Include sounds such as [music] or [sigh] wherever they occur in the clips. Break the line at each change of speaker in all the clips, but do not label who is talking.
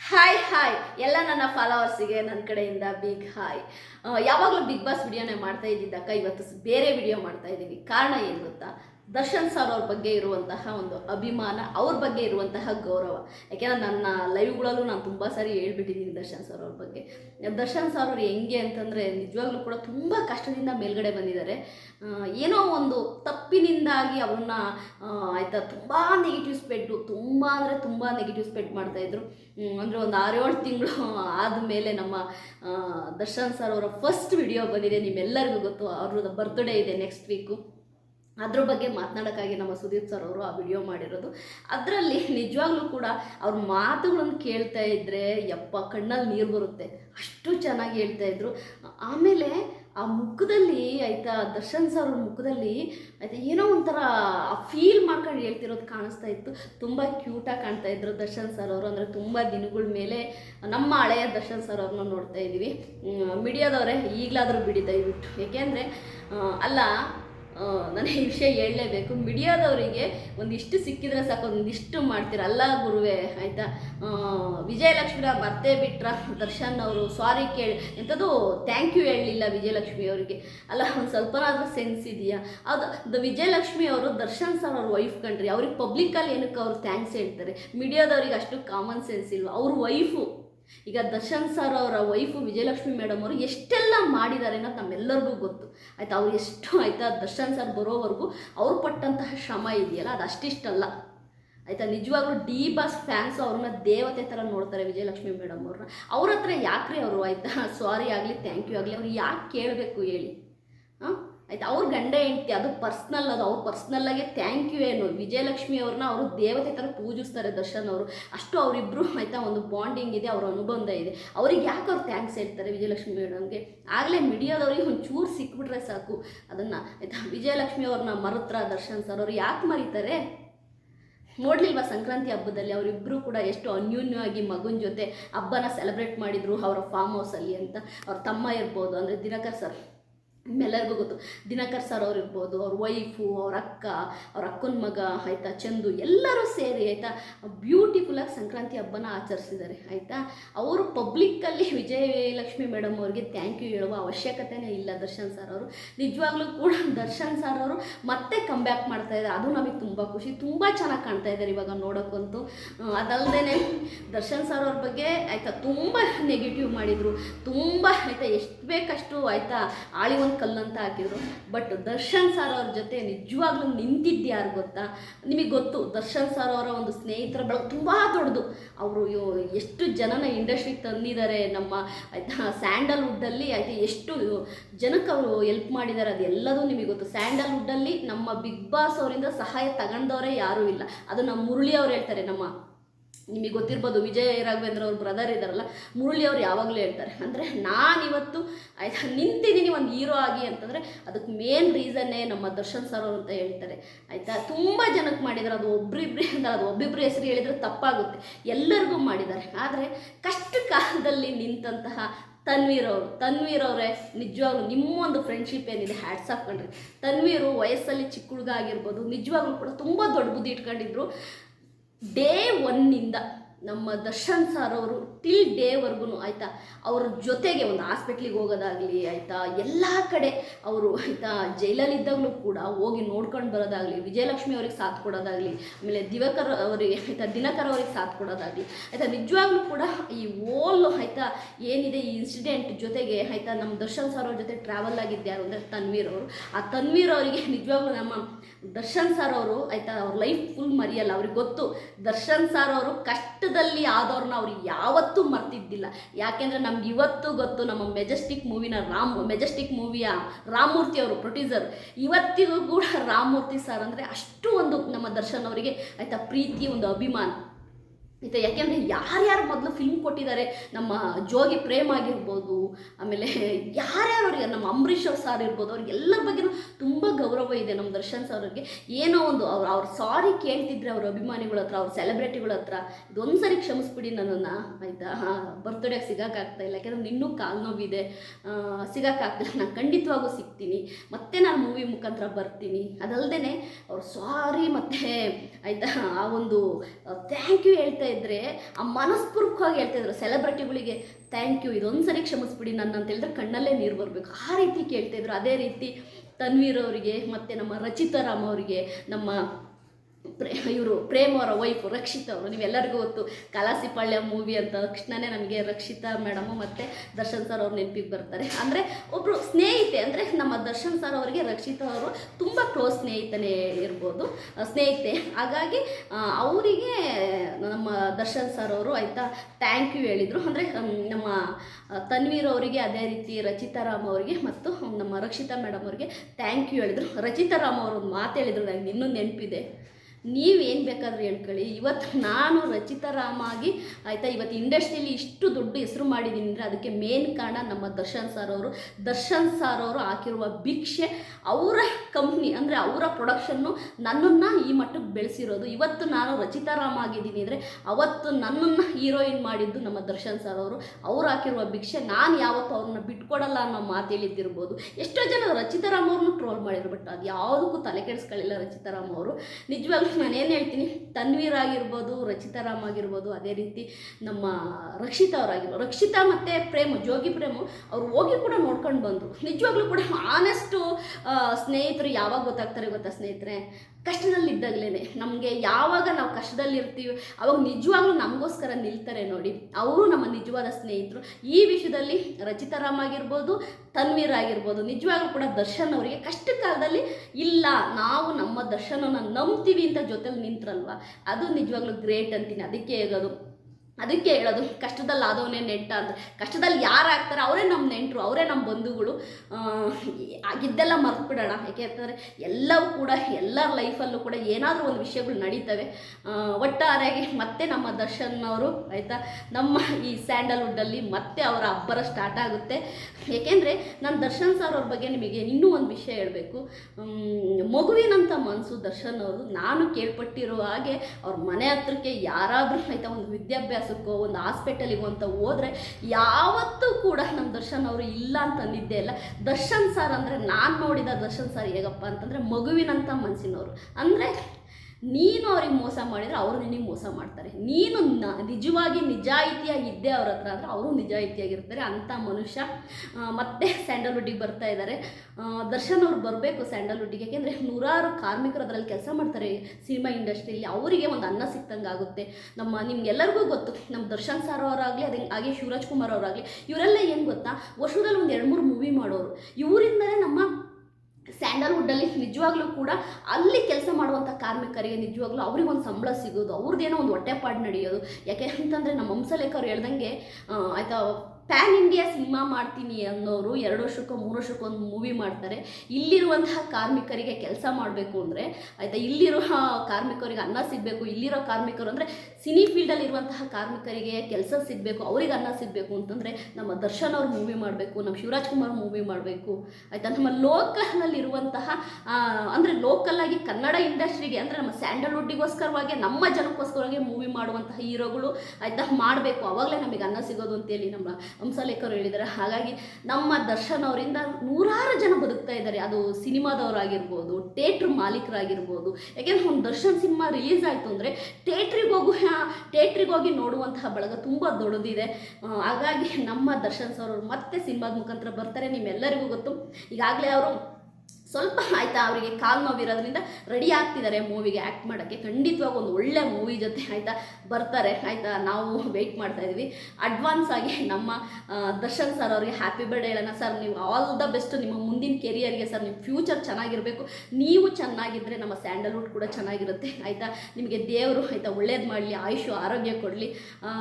Hi hi ಎಲ್ಲ ನನ್ನ ಫಾಲೋವರ್ಸಿಗೆ ನನ್ನ ಕಡೆಯಿಂದ ಬಿಗ್ ಹಾಯ್ ಯಾವಾಗಲೂ ಬಿಗ್ ಬಾಸ್ ವಿಡಿಯೋನೇ ಮಾಡ್ತಾ ಇದ್ದಿದ್ದಕ್ಕ, ಇವತ್ತು ಬೇರೆ ವಿಡಿಯೋ ಮಾಡ್ತಾ ಇದ್ದೀವಿ ಕಾರಣ ಏನು ಗೊತ್ತಾ? ದರ್ಶನ್ ಸರ್ ಅವ್ರ ಬಗ್ಗೆ ಇರುವಂತಹ ಒಂದು ಅಭಿಮಾನ, ಅವ್ರ ಬಗ್ಗೆ ಇರುವಂತಹ ಗೌರವ. ಯಾಕೆಂದ್ರೆ ನನ್ನ ಲೈವ್ಗಳಲ್ಲೂ ನಾನು ತುಂಬ ಸಾರಿ ಹೇಳ್ಬಿಟ್ಟಿದ್ದೀನಿ ದರ್ಶನ್ ಸರ್ ಅವ್ರ ಬಗ್ಗೆ. ದರ್ಶನ್ ಸರ್ ಅವ್ರು ಹೆಂಗೆ ಅಂತಂದರೆ ನಿಜವಾಗ್ಲೂ ಕೂಡ ತುಂಬ ಕಷ್ಟದಿಂದ ಮೇಲ್ಗಡೆ ಬಂದಿದ್ದಾರೆ. ಏನೋ ಒಂದು ತಪ್ಪಿನಿಂದಾಗಿ ಅವ್ರನ್ನ ಆಯಿತಾ ತುಂಬ ನೆಗೆಟಿವ್ ಸ್ಪೆಡ್ಡು ತುಂಬ ಅಂದರೆ ತುಂಬ ನೆಗೆಟಿವ್ ಸ್ಪೆಡ್ ಮಾಡ್ತಾಯಿದ್ರು ಅಂದರೆ ಒಂದು ಆರೇಳು ತಿಂಗಳು ಆದಮೇಲೆ ನಮ್ಮ ದರ್ಶನ್ ಸರ್ ಅವರ ಫಸ್ಟ್ ವಿಡಿಯೋ ಬಂದಿದೆ, ನಿಮ್ಮೆಲ್ಲರಿಗೂ ಗೊತ್ತು. ಅವ್ರದ್ದು ಬರ್ತ್ಡೇ ಇದೆ ನೆಕ್ಸ್ಟ್ ವೀಕು ಅದ್ರ ಬಗ್ಗೆ ಮಾತನಾಡೋಕ್ಕಾಗಿ ನಮ್ಮ ಸುದೀಪ್ ಸರ್ ಅವರು ಆ ವಿಡಿಯೋ ಮಾಡಿರೋದು. ಅದರಲ್ಲಿ ನಿಜವಾಗ್ಲೂ ಕೂಡ ಅವ್ರ ಮಾತುಗಳನ್ನು ಕೇಳ್ತಾ ಇದ್ದರೆ ಯಪ್ಪ, ಕಣ್ಣಲ್ಲಿ ನೀರು ಬರುತ್ತೆ. ಅಷ್ಟು ಚೆನ್ನಾಗಿ ಹೇಳ್ತಾ ಇದ್ರು. ಆಮೇಲೆ ಆ ಮುಖದಲ್ಲಿ ಆಯಿತಾ, ದರ್ಶನ್ ಸರ್ ಅವ್ರ ಮುಖದಲ್ಲಿ ಆಯಿತಾ ಏನೋ ಒಂಥರ ಫೀಲ್ ಮಾಡ್ಕೊಂಡು ಹೇಳ್ತಿರೋದು ಕಾಣಿಸ್ತಾ ಇತ್ತು. ತುಂಬ ಕ್ಯೂಟಾಗಿ ಕಾಣ್ತಾ ಇದ್ರು ದರ್ಶನ್ ಸರ್ ಅವರು. ಅಂದರೆ ತುಂಬ ದಿನಗಳ ಮೇಲೆ ನಮ್ಮ ಹಳೆಯ ದರ್ಶನ್ ಸರ್ ಅವ್ರನ್ನ ನೋಡ್ತಾ ಇದ್ದೀವಿ ಮೀಡಿಯಾದವರೇ ಈಗಲಾದರೂ ಬಿಡಿ ದಯವಿಟ್ಟು. ಏಕೆಂದರೆ ಅಲ್ಲ ನಾನು ಈ ವಿಷಯ ಹೇಳಲೇಬೇಕು. ಮೀಡಿಯಾದವರಿಗೆ ಒಂದಿಷ್ಟು ಸಿಕ್ಕಿದ್ರೆ ಸಾಕು, ಒಂದಿಷ್ಟು ಮಾಡ್ತೀರಲ್ಲ ಗುರುವೆ, ಆಯಿತಾ? ವಿಜಯಲಕ್ಷ್ಮಿರ ಬರ್ತೆ ಬಿಟ್ರ? ದರ್ಶನ್ ಅವರು ಸಾರಿ ಕೇಳಿ. ಎಂಥದ್ದು ಥ್ಯಾಂಕ್ ಯು ಹೇಳಲಿಲ್ಲ ವಿಜಯಲಕ್ಷ್ಮಿ ಅವರಿಗೆ. ಅಲ್ಲ, ಒಂದು ಸ್ವಲ್ಪನಾದ್ರೂ ಸೆನ್ಸ್ ಇದೆಯಾ? ಅದು, ದ ವಿಜಯಲಕ್ಷ್ಮಿ ಅವರು, ದರ್ಶನ್ ಸರ್ ಅವ್ರ ವೈಫ್ ಕಂಡ್ರಿ. ಅವ್ರಿಗೆ ಪಬ್ಲಿಕಲ್ಲಿ ಏನಕ್ಕೆ ಅವ್ರು ಥ್ಯಾಂಕ್ಸ್ ಹೇಳ್ತಾರೆ? ಮೀಡಿಯಾದವ್ರಿಗೆ ಅಷ್ಟು ಕಾಮನ್ ಸೆನ್ಸ್ ಇಲ್ವಾ? ಅವ್ರ ವೈಫು ಈಗ ದರ್ಶನ್ ಸರ್ ಅವರ ವೈಫು ವಿಜಯಲಕ್ಷ್ಮಿ ಮೇಡಮ್ ಅವರು ಎಷ್ಟೆಲ್ಲ ಮಾಡಿದ್ದಾರೆ ಅನ್ನೋದು ನಮ್ಮೆಲ್ಲರಿಗೂ ಗೊತ್ತು. ಆಯ್ತಾ, ಅವ್ರು ಎಷ್ಟು, ಆಯ್ತಾ ದರ್ಶನ್ ಸರ್ ಬರೋವರೆಗೂ ಅವ್ರು ಪಟ್ಟಂತಹ ಶ್ರಮ ಇದೆಯಲ್ಲ, ಅದು ಅಷ್ಟಿಷ್ಟಲ್ಲ. ಆಯ್ತಾ, ನಿಜವಾಗ್ಲೂ ಡಿ ಬಾಸ್ ಫ್ಯಾನ್ಸು ಅವ್ರನ್ನ ದೇವತೆ ಥರ ನೋಡ್ತಾರೆ ವಿಜಯಲಕ್ಷ್ಮಿ ಮೇಡಮ್ ಅವ್ರನ್ನ. ಅವ್ರ ಹತ್ರ ಯಾಕ್ರಿ ಅವರು, ಆಯ್ತಾ? ಸಾರಿ ಆಗಲಿ ಥ್ಯಾಂಕ್ ಯು ಆಗಲಿ, ಅವ್ರು ಯಾಕೆ ಕೇಳಬೇಕು ಹೇಳಿ? ಹಾಂ? ಆಯ್ತಾ, ಅವ್ರ ಗಂಡ ಹೆಂಡ್ತಿ, ಅದು ಪರ್ಸ್ನಲ್ ಅದು ಅವ್ರ ಪರ್ಸ್ನಲ್ಲಾಗೆ ಥ್ಯಾಂಕ್ ಯು ಏನು. ವಿಜಯಲಕ್ಷ್ಮಿ ಅವ್ರನ್ನ ಅವರು ದೇವತೆ ಥರ ಪೂಜಿಸ್ತಾರೆ ದರ್ಶನ್ ಅವರು. ಅಷ್ಟು ಅವರಿಬ್ಬರು ಆಯ್ತಾ ಒಂದು ಬಾಂಡಿಂಗ್ ಇದೆ, ಅವ್ರ ಅನುಬಂಧ ಇದೆ. ಅವ್ರಿಗೆ ಯಾಕೆ ಅವ್ರು ಥ್ಯಾಂಕ್ಸ್ ಹೇಳ್ತಾರೆ ವಿಜಯಲಕ್ಷ್ಮಿ ಮೇಡಮ್ಗೆ ಆಗಲೇ ಮೀಡಿಯಾದವ್ರಿಗೆ ಒಂದು ಚೂರು ಸಿಕ್ಬಿಟ್ರೆ ಸಾಕು. ಅದನ್ನು ಆಯ್ತಾ, ವಿಜಯಲಕ್ಷ್ಮಿ ಅವ್ರನ್ನ ಮರುತ್ರ ದರ್ಶನ್ ಸರ್ ಅವ್ರು ಯಾಕೆ ಮರೀತಾರೆ? ನೋಡ್ಲಿಲ್ವಾ ಸಂಕ್ರಾಂತಿ ಹಬ್ಬದಲ್ಲಿ ಅವರಿಬ್ಬರು ಕೂಡ ಎಷ್ಟು ಅನ್ಯೂನ್ಯವಾಗಿ ಮಗುನ ಜೊತೆ ಹಬ್ಬನ ಸೆಲೆಬ್ರೇಟ್ ಮಾಡಿದರು, ಅವರ ಫಾರ್ಮ್ ಹೌಸಲ್ಲಿ ಅಂತ. ಅವ್ರ ತಮ್ಮ ಇರ್ಬೋದು, ಅಂದರೆ ದಿನಕರ್ ಸರ್ ನಿಮ್ಮೆಲ್ಲರಿಗೂ ಗೊತ್ತು. ದಿನಕರ್ ಸರ್ ಅವ್ರು ಇರ್ಬೋದು, ಅವ್ರ ವೈಫು ಅವ್ರ ಅಕ್ಕ, ಅವ್ರ ಅಕ್ಕನ ಮಗ, ಆಯಿತಾ, ಚಂದು, ಎಲ್ಲರೂ ಸೇರಿ, ಆಯಿತಾ ಬ್ಯೂಟಿಫುಲ್ಲಾಗಿ ಸಂಕ್ರಾಂತಿ ಹಬ್ಬನ ಆಚರಿಸಿದ್ದಾರೆ, ಆಯಿತಾ. ಅವರು ಪಬ್ಲಿಕ್ಕಲ್ಲಿ ವಿಜಯಲಕ್ಷ್ಮಿ ಮೇಡಮ್ ಅವ್ರಿಗೆ ಥ್ಯಾಂಕ್ ಯು ಹೇಳುವ ಅವಶ್ಯಕತೆನೇ ಇಲ್ಲ ದರ್ಶನ್ ಸರ್ ಅವರು. ನಿಜವಾಗ್ಲೂ ಕೂಡ ದರ್ಶನ್ ಸರ್ ಅವರು ಮತ್ತೆ ಕಮ್ಬ್ಯಾಕ್ ಮಾಡ್ತಾ ಇದ್ದಾರೆ. ಅದು ನಮಗೆ ತುಂಬ ಖುಷಿ. ತುಂಬ ಚೆನ್ನಾಗಿ ಕಾಣ್ತಾ ಇದ್ದಾರೆ ಇವಾಗ ನೋಡೋಕ್ಕಂತೂ ಅದಲ್ಲದೆ ದರ್ಶನ್ ಸರ್ ಅವ್ರ ಬಗ್ಗೆ, ಆಯಿತಾ, ತುಂಬ ನೆಗೆಟಿವ್ ಮಾಡಿದರು. ತುಂಬ, ಆಯಿತಾ, ಎಷ್ಟು ಬೇಕಷ್ಟು, ಆಯಿತಾ, ಆಳಿ ಕಲ್ಲಂತ ಹಾಕಿದ್ರು. ಬಟ್ ದರ್ಶನ್ ಸರ್ ಅವ್ರ ಜೊತೆ ನಿಜವಾಗ್ಲೂ ನಿಂತಿದ್ದು ಯಾರು ಗೊತ್ತಾ? ನಿಮಗೆ ಗೊತ್ತು, ದರ್ಶನ್ ಸರ್ ಅವರ ಒಂದು ಸ್ನೇಹಿತರ ಬಳಗ ತುಂಬ ದೊಡ್ಡದು. ಅವರು ಎಷ್ಟು ಜನನ ಇಂಡಸ್ಟ್ರಿಗೆ ತಂದಿದ್ದಾರೆ, ನಮ್ಮ ಆಯಿತಾ ಸ್ಯಾಂಡಲ್ವುಡ್ಡಲ್ಲಿ ಆಯಿತು ಎಷ್ಟು ಜನಕ್ಕೆ ಅವರು ಹೆಲ್ಪ್ ಮಾಡಿದ್ದಾರೆ, ಅದೆಲ್ಲದೂ ನಿಮಗೆ ಗೊತ್ತು. ಸ್ಯಾಂಡಲ್ವುಡ್ಡಲ್ಲಿ ನಮ್ಮ ಬಿಗ್ ಬಾಸ್ ಅವರಿಂದ ಸಹಾಯ ತಗೊಂಡವರೇ ಯಾರೂ ಇಲ್ಲ. ಅದು ನಮ್ಮ ಮುರಳಿ ಅವ್ರು ಹೇಳ್ತಾರೆ, ನಮ್ಮ ನಿಮಗೆ ಗೊತ್ತಿರ್ಬೋದು ವಿಜಯ ರಾಘವೇಂದ್ರ ಅವ್ರ ಬ್ರದರ್ ಇದ್ದಾರಲ್ಲ, ಮುರಳಿ ಅವ್ರು ಯಾವಾಗಲೂ ಹೇಳ್ತಾರೆ. ಅಂದರೆ ನಾನಿವತ್ತು ಆಯ್ತಾ, ನಿಂತಿದ್ದೀನಿ ಒಂದು ಹೀರೋ ಆಗಿ ಅಂತಂದರೆ ಅದಕ್ಕೆ ಮೇನ್ ರೀಸನ್ನೇ ನಮ್ಮ ದರ್ಶನ್ ಸರ್ ಅಂತ ಹೇಳ್ತಾರೆ. ಆಯಿತಾ? ತುಂಬ ಜನಕ್ಕೆ ಮಾಡಿದ್ದಾರೆ ಅದು ಒಬ್ರಿಬ್ರಿ ಅಂತ ಅದು ಒಬ್ಬಿಬ್ರು ಹೆಸರು ಹೇಳಿದರೆ ತಪ್ಪಾಗುತ್ತೆ. ಎಲ್ಲರಿಗೂ ಮಾಡಿದ್ದಾರೆ. ಆದರೆ ಕಷ್ಟ ಕಾಲದಲ್ಲಿ ನಿಂತಹ ತನ್ವೀರ್ ಅವರು, ತನ್ವೀರ್ ಅವರೇ ನಿಜವಾಗ್ಲೂ ನಿಮ್ಮೊಂದು ಫ್ರೆಂಡ್ಶಿಪ್ ಏನಿದೆ ಹ್ಯಾಟ್ಸ್ ಹಾಕ್ಕೊಂಡ್ರಿ ತನ್ವೀರು ವಯಸ್ಸಲ್ಲಿ ಚಿಕ್ಕ ಹುಡುಗ ಆಗಿರ್ಬೋದು, ನಿಜವಾಗ್ಲೂ ಕೂಡ ತುಂಬ ದೊಡ್ಡ ಬುದ್ಧಿ ಇಟ್ಕೊಂಡಿದ್ರು. ಡೇ ಒನ್ನಿಂದ ನಮ್ಮ ದರ್ಶನ್ ಸರ್ ಅವರು ಟಿಲ್ ಡೇವರೆಗೂ ಆಯಿತಾ, ಅವ್ರ ಜೊತೆಗೆ ಒಂದು ಹಾಸ್ಪಿಟ್ಲಿಗೆ ಹೋಗೋದಾಗಲಿ ಆಯಿತಾ, ಎಲ್ಲ ಕಡೆ ಅವರು ಆಯಿತಾ ಜೈಲಲ್ಲಿದ್ದಾಗಲೂ ಕೂಡ ಹೋಗಿ ನೋಡ್ಕೊಂಡು ಬರೋದಾಗಲಿ, ವಿಜಯಲಕ್ಷ್ಮಿ ಅವ್ರಿಗೆ ಸಾಥ್ ಕೊಡೋದಾಗಲಿ, ಆಮೇಲೆ ದಿವಕರ್ ಅವರಿಗೆ ಆಯಿತಾ ದಿನಕರ್ ಅವ್ರಿಗೆ ಸಾಥ್ ಕೊಡೋದಾಗಲಿ, ಆಯಿತಾ ನಿಜವಾಗ್ಲೂ ಕೂಡ ಈ ಓಲ್ ಆಯಿತಾ ಏನಿದೆ ಈ ಇನ್ಸಿಡೆಂಟ್ ಜೊತೆಗೆ ಆಯಿತಾ ನಮ್ಮ ದರ್ಶನ್ ಸರ್ ಅವ್ರ ಜೊತೆ ಟ್ರಾವೆಲ್ ಆಗಿದ್ದು ಯಾರು ಅಂದರೆ ತನ್ವೀರ್ ಅವರು. ಆ ತನ್ವೀರ್ ಅವರಿಗೆ [laughs] ನಿಜವಾಗ್ಲೂ ನಮ್ಮ ದರ್ಶನ್ ಸರ್ ಅವರು ಆಯಿತಾ ಅವ್ರ ಲೈಫ್ ಫುಲ್ ಮರೆಯಲ್ಲ, ಅವ್ರಿಗೆ ಗೊತ್ತು, ದರ್ಶನ್ ಸರ್ ಅವರು ಕಷ್ಟದಲ್ಲಿ ಆದವ್ರನ್ನ ಅವ್ರು ಯಾವತ್ತೂ ಮರ್ತಿದ್ದಿಲ್ಲ. ಯಾಕೆಂದರೆ ನಮ್ಗೆ ಇವತ್ತು ಗೊತ್ತು ನಮ್ಮ ಮೆಜೆಸ್ಟಿಕ್ ಮೂವಿನ ರಾಮ್, ಮೆಜೆಸ್ಟಿಕ್ ಮೂವಿಯ ರಾಮಮೂರ್ತಿ ಅವರು, ಪ್ರೊಡ್ಯೂಸರ್. ಇವತ್ತಿಗೂ ಕೂಡ ರಾಮಮೂರ್ತಿ ಸರ್ ಅಂದರೆ ಅಷ್ಟು ಒಂದು ನಮ್ಮ ದರ್ಶನ್ ಅವರಿಗೆ ಆಯಿತಾ ಪ್ರೀತಿ, ಒಂದು ಅಭಿಮಾನ. ಆಯಿತಾ, ಯಾಕೆಂದರೆ ಯಾರ್ಯಾರು ಮೊದಲು ಫಿಲ್ಮ್ ಕೊಟ್ಟಿದ್ದಾರೆ, ನಮ್ಮ ಜೋಗಿ ಪ್ರೇಮ್ ಆಗಿರ್ಬೋದು, ಆಮೇಲೆ ಯಾರ್ಯಾರು ಅವ್ರಿಗೆ, ನಮ್ಮ ಅಂಬರೀಷ್ ಅವ್ರ ಸಾರ್ ಇರ್ಬೋದು ಅವ್ರಿಗೆಲ್ಲರ ಬಗ್ಗೆನೂ ಗೌರವ ಇದೆ ನಮ್ಮ ದರ್ಶನ್ ಸರ್ ಅವ್ರಿಗೆ ಏನೋ ಒಂದು ಅವ್ರು ಅವ್ರು ಸಾರಿ ಕೇಳ್ತಿದ್ರೆ ಅವ್ರ ಅಭಿಮಾನಿಗಳ ಹತ್ರ, ಅವ್ರ ಸೆಲೆಬ್ರಿಟಿಗಳ ಹತ್ರ ಇದೊಂದು ಸರಿ ಕ್ಷಮಿಸ್ಬಿಡಿ ನನ್ನನ್ನು. ಆಯಿತಾ? ಬರ್ತ್ಡೇಗೆ ಸಿಗೋಕ್ಕಾಗ್ತಾ ಇಲ್ಲ. ಯಾಕೆಂದ್ರೆ ಇನ್ನೂ ಕಾಲು ನೋವಿದೆ. ಸಿಗೋಕ್ಕಾಗ್ತಿಲ್ಲ ನಾನು ಖಂಡಿತವಾಗೂ ಸಿಗ್ತೀನಿ. ಮತ್ತೆ ನಾನು ಮೂವಿ ಮುಖಾಂತರ ಬರ್ತೀನಿ. ಅದಲ್ಲದೆ ಅವ್ರು ಸಾರಿ ಮತ್ತೆ, ಆಯಿತಾ? ಆ ಒಂದು ಥ್ಯಾಂಕ್ ಯು ಹೇಳ್ತಾ ಇದ್ರೆ, ಆ ಮನಸ್ಪೂರ್ವಕವಾಗಿ ಹೇಳ್ತಾ ಇದ್ರು ಸೆಲೆಬ್ರಿಟಿಗಳಿಗೆ ಥ್ಯಾಂಕ್ ಯು ಇದೊಂದು ಸರಿ ಕ್ಷಮಿಸ್ಬಿಡಿ. ನನ್ನ ಅಂತ ಹೇಳಿದ್ರೆ ಕಣ್ಣಲ್ಲೇ ನೀರು ಬರಬೇಕು. ಆ ರೀತಿ ಕೇಳ್ತಾ ಇದ್ರು. ಅದೇ ರೀತಿ ತನ್ವೀರ್ ಅವರಿಗೆ ಮತ್ತು ನಮ್ಮ ರಚಿತಾ ರಾಮ್ ಅವರಿಗೆ ನಮ್ಮ ಪ್ರೇ, ಇವರು ಪ್ರೇಮ್ ಅವರ ವೈಫ್ ರಕ್ಷಿತ ಅವರು. ನೀವೆಲ್ಲರಿಗೂ ಗೊತ್ತು, ಕಲಾಸಿಪಾಳ್ಯ ಮೂವಿ ಅಂತ ತಕ್ಷಣನೇ ನಮಗೆ ರಕ್ಷಿತಾ ಮೇಡಮು ಮತ್ತು ದರ್ಶನ್ ಸರ್ ಅವ್ರು ನೆನಪಿಗೆ ಬರ್ತಾರೆ. ಅಂದರೆ ಒಬ್ಬರು ಸ್ನೇಹಿತೆ, ಅಂದರೆ ನಮ್ಮ ದರ್ಶನ್ ಸರ್ ಅವರಿಗೆ ರಕ್ಷಿತಾ ಅವರು ತುಂಬ ಕ್ಲೋಸ್ ಸ್ನೇಹಿತನೇ ಇರ್ಬೋದು. ಸ್ನೇಹಿತೆ. ಹಾಗಾಗಿ ಅವರಿಗೆ ನಮ್ಮ ದರ್ಶನ್ ಸರ್ ಅವರು ಆಯಿತಾ ಥ್ಯಾಂಕ್ ಯು ಹೇಳಿದರು. ಅಂದರೆ ನಮ್ಮ ತನ್ವೀರ್ ಅವರಿಗೆ ಅದೇ ರೀತಿ ರಚಿತಾ ರಾಮ್ ಅವರಿಗೆ ಮತ್ತು ನಮ್ಮ ರಕ್ಷಿತಾ ಮೇಡಮ್ ಅವರಿಗೆ ಥ್ಯಾಂಕ್ ಯು ಹೇಳಿದರು. ರಚಿತಾ ರಾಮ್ ಅವರು ಮಾತು ಹೇಳಿದರು ನನಗೆ ಇನ್ನೂ ನೆನಪಿದೆ. ನೀವೇನು ಬೇಕಾದ್ರೂ ಹೇಳ್ಕೊಳ್ಳಿ. ಇವತ್ತು ನಾನು ರಚಿತಾ ರಾಮ್ ಆಗಿ ಆಯಿತಾ ಇವತ್ತು ಇಂಡಸ್ಟ್ರಿಯಲ್ಲಿ ಇಷ್ಟು ದೊಡ್ಡ ಹೆಸರು ಮಾಡಿದ್ದೀನಿ ಅಂದರೆ ಅದಕ್ಕೆ ಮೇನ್ ಕಾರಣ ನಮ್ಮ ದರ್ಶನ್ ಸರ್ ಅವರು. ದರ್ಶನ್ ಸರ್ ಅವರು ಹಾಕಿರುವ ಭಿಕ್ಷೆ ಅವರ ಕಂಪ್ನಿ ಅಂದರೆ ಅವರ ಪ್ರೊಡಕ್ಷನ್ನು ನನ್ನನ್ನು ಈ ಮಟ್ಟಕ್ಕೆ ಬೆಳೆಸಿರೋದು. ಇವತ್ತು ನಾನು ರಚಿತಾ ರಾಮ್ ಆಗಿದ್ದೀನಿ ಅಂದರೆ ಅವತ್ತು ನನ್ನನ್ನು ಹೀರೋಯಿನ್ ಮಾಡಿದ್ದು ನಮ್ಮ ದರ್ಶನ್ ಸರ್ ಅವರು. ಅವ್ರು ಹಾಕಿರುವ ಭಿಕ್ಷೆ ನಾನು ಯಾವತ್ತೂ ಅವ್ರನ್ನ ಬಿಟ್ಕೊಡಲ್ಲ ಅನ್ನೋ ಮಾತು ಹೇಳಿದ್ದಿರ್ಬೋದು. ಎಷ್ಟೋ ಜನ ರಚಿತಾರಾಮ್ ಅವ್ರನ್ನೂ ಟ್ರೋಲ್ ಮಾಡಿದ್ರು ಬಟ್ ಅದು ಯಾವುದಕ್ಕೂ ತಲೆ ಕೆಡಿಸ್ಕೊಳ್ಳಿಲ್ಲ ರಚಿತಾರಾಮ್ ಅವರು. ನಿಜವಾಗ್ಲೂ ನಾನು ಏನು ಹೇಳ್ತೀನಿ, ತನ್ವೀರ್ ಆಗಿರ್ಬೋದು, ರಚಿತಾ ರಾಮ್ ಆಗಿರ್ಬೋದು, ಅದೇ ರೀತಿ ನಮ್ಮ ರಕ್ಷಿತಾ ಅವರಾಗಿರ್ಬೋದು. ರಕ್ಷಿತಾ ಮತ್ತು ಪ್ರೇಮ, ಜೋಗಿ ಪ್ರೇಮು, ಅವ್ರು ಹೋಗಿ ಕೂಡ ನೋಡ್ಕೊಂಡು ಬಂದರು. ನಿಜವಾಗ್ಲೂ ಕೂಡ ಆನೆಸ್ಟು ಸ್ನೇಹಿತರು ಯಾವಾಗ ಗೊತ್ತಾಗ್ತಾರೆ ಗೊತ್ತಾ ಸ್ನೇಹಿತರೆ? ಕಷ್ಟದಲ್ಲಿದ್ದಾಗಲೇ ನಮಗೆ ಯಾವಾಗ ನಾವು ಕಷ್ಟದಲ್ಲಿರ್ತೀವಿ, ಅವಾಗ ನಿಜವಾಗ್ಲೂ ನಮಗೋಸ್ಕರ ನಿಲ್ತಾರೆ ನೋಡಿ. ಅವರು ನಮ್ಮ ನಿಜವಾದ ಸ್ನೇಹಿತರು. ಈ ವಿಷಯದಲ್ಲಿ ರಚಿತಾ ರಾಮ್ ಆಗಿರ್ಬೋದು ತನ್ವೀರ್ ಆಗಿರ್ಬೋದು ನಿಜವಾಗ್ಲೂ ಕೂಡ ದರ್ಶನ್ ಅವರಿಗೆ ಕಷ್ಟ ಕಾಲದಲ್ಲಿ ಇಲ್ಲ, ನಾವು ನಮ್ಮ ದರ್ಶನನ ನಂಬ್ತೀವಿ ಅಂತ ಜೊತೆಲಿ ನಿಂತ್ರಲ್ವ? ಅದು ನಿಜವಾಗ್ಲೂ ಗ್ರೇಟ್ ಅಂತೀನಿ. ಅದಕ್ಕೆ ಹೇಗೋದು? ಅದಕ್ಕೆ ಹೇಳೋದು, ಕಷ್ಟದಲ್ಲಿ ಆದವನೇ ನೆಂಟ ಅಂತ. ಕಷ್ಟದಲ್ಲಿ ಯಾರು ಆಗ್ತಾರೆ ಅವರೇ ನಮ್ಮ ನೆಂಟರು, ಅವರೇ ನಮ್ಮ ಬಂಧುಗಳು. ಆಗಿದ್ದೆಲ್ಲ ಮರ್ತ್ಬಿಡೋಣ. ಯಾಕೆ ಅಂತಂದರೆ ಎಲ್ಲವೂ ಕೂಡ ಎಲ್ಲರ ಲೈಫಲ್ಲೂ ಕೂಡ ಏನಾದರೂ ಒಂದು ವಿಷಯಗಳು ನಡೀತವೆ. ಒಟ್ಟಾರೆಯಾಗಿ ಮತ್ತೆ ನಮ್ಮ ದರ್ಶನ್ ಅವರು, ಆಯಿತಾ, ನಮ್ಮ ಈ ಸ್ಯಾಂಡಲ್ವುಡ್ಡಲ್ಲಿ ಮತ್ತೆ ಅವರ ಅಬ್ಬರ ಸ್ಟಾರ್ಟ್ ಆಗುತ್ತೆ. ಏಕೆಂದರೆ ನಾನು ದರ್ಶನ್ ಸರ್ ಅವ್ರ ಬಗ್ಗೆ ನಿಮಗೆ ಇನ್ನೂ ಒಂದು ವಿಷಯ ಹೇಳಬೇಕು. ಮಗುವಿನಂಥ ಮನಸ್ಸು ದರ್ಶನ್ ಅವರು, ನಾನು ಕೇಳ್ಪಟ್ಟಿರೋ ಹಾಗೆ ಅವ್ರ ಮನೆ ಹತ್ರಕ್ಕೆ ಯಾರಾದರೂ, ಆಯಿತಾ, ಒಂದು ವಿದ್ಯಾಭ್ಯಾಸಕ್ಕೋ, ಒಂದು ಹಾಸ್ಪಿಟಲಿಗೋ ಅಂತ ಹೋದ್ರೆ ಯಾವತ್ತೂ ಕೂಡ ನಮ್ಮ ದರ್ಶನ್ ಅವರು ಇಲ್ಲ ಅಂತ ಅಂದಿದ್ದೇ ಇಲ್ಲ. ದರ್ಶನ್ ಸರ್ ಅಂದರೆ ನಾನು ನೋಡಿದ ದರ್ಶನ್ ಸರ್ ಹೇಗಪ್ಪ ಅಂತಂದರೆ ಮಗುವಿನಂಥ ಮನಸ್ಸಿನವರು ಅಂದರೆ ನೀನು ಅವ್ರಿಗೆ ಮೋಸ ಮಾಡಿದರೆ ಅವರು ನಿನಗೆ ಮೋಸ ಮಾಡ್ತಾರೆ. ನೀನು ನ- ನಿಜವಾಗಿ ನಿಜಾಯಿತಿಯಾಗಿದ್ದೆ ಅವ್ರ ಹತ್ರ ಅಂದರೆ ಅವರು ನಿಜಾಯಿತಿಯಾಗಿರ್ತಾರೆ. ಅಂಥ ಮನುಷ್ಯ ಮತ್ತೆ ಸ್ಯಾಂಡಲ್ವುಡ್ಡಿಗೆ ಬರ್ತಾ ಇದ್ದಾರೆ ದರ್ಶನ್ ಅವ್ರು ಬರಬೇಕು ಸ್ಯಾಂಡಲ್ವುಡ್ಡಿಗೆ. ಯಾಕೆಂದರೆ ನೂರಾರು ಕಾರ್ಮಿಕರು ಅದರಲ್ಲಿ ಕೆಲಸ ಮಾಡ್ತಾರೆ ಸಿನಿಮಾ ಇಂಡಸ್ಟ್ರಿಯಲ್ಲಿ. ಅವರಿಗೆ ಒಂದು ಅನ್ನ ಸಿಕ್ಕಂಗೆ ಆಗುತ್ತೆ. ನಮ್ಮ, ನಿಮ್ಗೆಲ್ಲರಿಗೂ ಗೊತ್ತು. ನಮ್ಮ ದರ್ಶನ್ ಸರ್ ಅವರಾಗಲಿ ಅದೇ ಹಾಗೆ ಶಿವರಾಜ್ ಕುಮಾರ್ ಅವರಾಗಲಿ, ಇವರೆಲ್ಲ ಏನು ಗೊತ್ತಾ? ವರ್ಷದಲ್ಲಿ ಒಂದು ಎರಡು ಮೂರು ಮೂವಿ ಮಾಡೋರು. ಇವರಿಂದಲೇ ನಮ್ಮ ಸ್ಯಾಂಡಲ್ವುಡ್ಡಲ್ಲಿ ನಿಜವಾಗ್ಲೂ ಕೂಡ ಅಲ್ಲಿ ಕೆಲಸ ಮಾಡುವಂಥ ಕಾರ್ಮಿಕರಿಗೆ ನಿಜವಾಗ್ಲೂ ಅವ್ರಿಗೆ ಒಂದು ಸಂಬಳ ಸಿಗೋದು ಅವ್ರದ್ದೇನೋ ಒಂದು ಹೊಟ್ಟೆಪಾಡು ನಡೆಯೋದು. ಯಾಕೆ ಅಂತಂದರೆ ನಮ್ಮ ಹಂಸಲೇಖ ಅವ್ರು ಹೇಳ್ದಂಗೆ ಆಯ್ತಾ ಪ್ಯಾನ್ ಇಂಡಿಯಾ ಸಿನಿಮಾ ಮಾಡ್ತೀನಿ ಅನ್ನೋರು ಎರಡು ವರ್ಷಕ್ಕೋ, ಮೂರು ವರ್ಷಕ್ಕೋ ಒಂದು ಮೂವಿ ಮಾಡ್ತಾರೆ. ಇಲ್ಲಿರುವಂತಹ ಕಾರ್ಮಿಕರಿಗೆ ಕೆಲಸ ಮಾಡಬೇಕು ಅಂದರೆ, ಆಯಿತಾ ಇಲ್ಲಿರುವ ಕಾರ್ಮಿಕರಿಗೆ ಅನ್ನ ಸಿಗಬೇಕು, ಇಲ್ಲಿರೋ ಕಾರ್ಮಿಕರು ಅಂದರೆ ಸಿನಿ ಫೀಲ್ಡಲ್ಲಿ ಇರುವಂತಹ ಕಾರ್ಮಿಕರಿಗೆ ಕೆಲಸ ಸಿಗಬೇಕು, ಅವ್ರಿಗೆ ಅನ್ನ ಸಿಗಬೇಕು ಅಂತಂದರೆ ನಮ್ಮ ದರ್ಶನ್ ಅವ್ರ ಮೂವಿ ಮಾಡಬೇಕು, ನಮ್ಮ ಶಿವರಾಜ್ ಕುಮಾರ್ ಮೂವಿ ಮಾಡಬೇಕು. ಆಯಿತಾ, ನಮ್ಮ ಲೋಕಲ್ನಲ್ಲಿರುವಂತಹ ಅಂದರೆ ಲೋಕಲ್ಲಾಗಿ ಕನ್ನಡ ಇಂಡಸ್ಟ್ರಿಗೆ ಅಂದರೆ ನಮ್ಮ ಸ್ಯಾಂಡಲ್ವುಡ್ಡಿಗೋಸ್ಕರವಾಗಿ, ನಮ್ಮ ಜನಕ್ಕೋಸ್ಕರವಾಗಿ ಮೂವಿ ಮಾಡುವಂತಹ ಹೀರೋಗಳು, ಆಯಿತಾ, ಮಾಡಬೇಕು. ಅವಾಗಲೇ ನಮಗೆ ಅನ್ನ ಸಿಗೋದು ಅಂತೇಳಿ ನಮ್ಮ ಹಂಸಲೇಖರು ಹೇಳಿದ್ದಾರೆ ಹಾಗಾಗಿ ನಮ್ಮ ದರ್ಶನ್ ಅವರಿಂದ ನೂರಾರು ಜನ ಬದುಕ್ತಾ ಇದ್ದಾರೆ. ಅದು ಸಿನಿಮಾದವರಾಗಿರ್ಬೋದು, ಥಿಯೇಟ್ರ್ ಮಾಲೀಕರಾಗಿರ್ಬೋದು. ಯಾಕೆಂದ್ರೆ ಒಂದು ದರ್ಶನ್ ಸಿನಿಮಾ ರಿಲೀಸ್ ಆಯಿತು ಅಂದರೆ ಥಿಯೇಟ್ರಿಗೆ ಹೋಗು ಥಿಯೇಟ್ರಿಗೆ ಹೋಗಿ ನೋಡುವಂತಹ ಬಳಗ ತುಂಬ ದೊಡ್ಡದಿದೆ. ಹಾಗಾಗಿ ನಮ್ಮ ದರ್ಶನ್ ಸರ್ ಅವರು ಮತ್ತೆ ಸಿನಿಮಾದ ಮುಖಾಂತರ ಬರ್ತಾರೆ, ನಿಮ್ಮೆಲ್ಲರಿಗೂ ಗೊತ್ತು. ಈಗಾಗಲೇ ಅವರು ಸ್ವಲ್ಪ ಆಯಿತಾ ಅವರಿಗೆ ಕಾಲು ನೋವಿರೋದ್ರಿಂದ ರೆಡಿ ಆಗ್ತಿದ್ದಾರೆ ಮೂವಿಗೆ ಆ್ಯಕ್ಟ್ ಮಾಡೋಕ್ಕೆ. ಖಂಡಿತವಾಗಿ ಒಂದು ಒಳ್ಳೆ ಮೂವಿ ಜೊತೆ ಆಯಿತಾ ಬರ್ತಾರೆ. ಆಯಿತಾ ನಾವು ವೆಯ್ಟ್ ಮಾಡ್ತಾ ಇದ್ದೀವಿ. ಅಡ್ವಾನ್ಸ್ ಆಗಿ ನಮ್ಮ ದರ್ಶನ್ ಸರ್ ಅವರಿಗೆ ಹ್ಯಾಪಿ ಬರ್ಡೇ ಹೇಳೋಣ. ಸರ್ ನೀವು ಆಲ್ ದ ಬೆಸ್ಟ್ ನಿಮ್ಮ ಮುಂದಿನ ಕೆರಿಯರ್ಗೆ ಸರ್ ನಿಮ್ಮ ಫ್ಯೂಚರ್ ಚೆನ್ನಾಗಿರಬೇಕು. ನೀವು ಚೆನ್ನಾಗಿದ್ದರೆ ನಮ್ಮ ಸ್ಯಾಂಡಲ್ವುಡ್ ಕೂಡ ಚೆನ್ನಾಗಿರುತ್ತೆ. ಆಯಿತಾ? ನಿಮಗೆ ದೇವರು ಆಯಿತಾ ಒಳ್ಳೇದು ಮಾಡಲಿ, ಆಯುಷು, ಆರೋಗ್ಯ ಕೊಡಲಿ.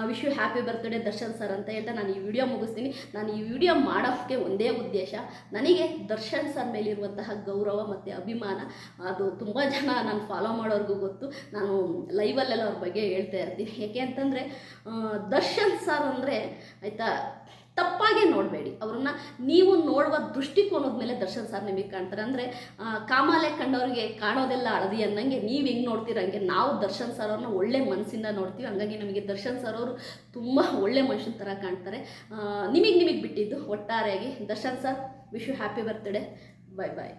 Wish happy birthday Darshan sir ಅಂತ ಹೇಳ್ತಾ ನಾನು ಈ ವಿಡಿಯೋ ಮುಗಿಸ್ತೀನಿ. ನಾನು ಈ ವಿಡಿಯೋ ಮಾಡೋಕ್ಕೆ ಒಂದೇ ಉದ್ದೇಶ. ನನಗೆ ದರ್ಶನ್ ಸರ್ ಮೇಲಿರುವಂತಹ ಗೌರವ ಮತ್ತು ಅಭಿಮಾನ. ಅದು ತುಂಬ ಜನ ನಾನು ಫಾಲೋ ಮಾಡೋರ್ಗೂ ಗೊತ್ತು. ನಾನು ಲೈವಲ್ಲೆಲ್ಲ ಅವ್ರ ಬಗ್ಗೆ ಹೇಳ್ತಾ ಇರ್ತೀನಿ. ಯಾಕೆ ಅಂತಂದರೆ ದರ್ಶನ್ ಸರ್ ಅಂದರೆ ಆಯಿತಾ, ತಪ್ಪಾಗೆ ನೋಡಬೇಡಿ. ಅವ್ರನ್ನ ನೀವು ನೋಡುವ ದೃಷ್ಟಿಕೋನದ ಮೇಲೆ ದರ್ಶನ್ ಸರ್ ನಿಮಗೆ ಕಾಣ್ತಾರೆ. ಅಂದರೆ ಕಾಮಾಲೆ ಕಂಡವ್ರಿಗೆ ಕಾಣೋದೆಲ್ಲ ಹಳದಿ ಅನ್ನಂಗೆ ನೀವು ಹೆಂಗೆ ನೋಡ್ತೀರಂಗೆ ನಾವು ದರ್ಶನ್ ಸರ್ ಅವ್ರನ್ನ ಒಳ್ಳೆ ಮನಸ್ಸಿಂದ ನೋಡ್ತೀವಿ. ಹಂಗಾಗಿ ನಮಗೆ ದರ್ಶನ್ ಸರ್ ಅವರು ತುಂಬ ಒಳ್ಳೆ ಮನುಷ್ಯನ ಥರ ಕಾಣ್ತಾರೆ. ನಿಮಗೆ ನಿಮಗೆ ಬಿಟ್ಟಿದ್ದು ಒಟ್ಟಾರೆಯಾಗಿ. Darshan sir wish you happy birthday bye bye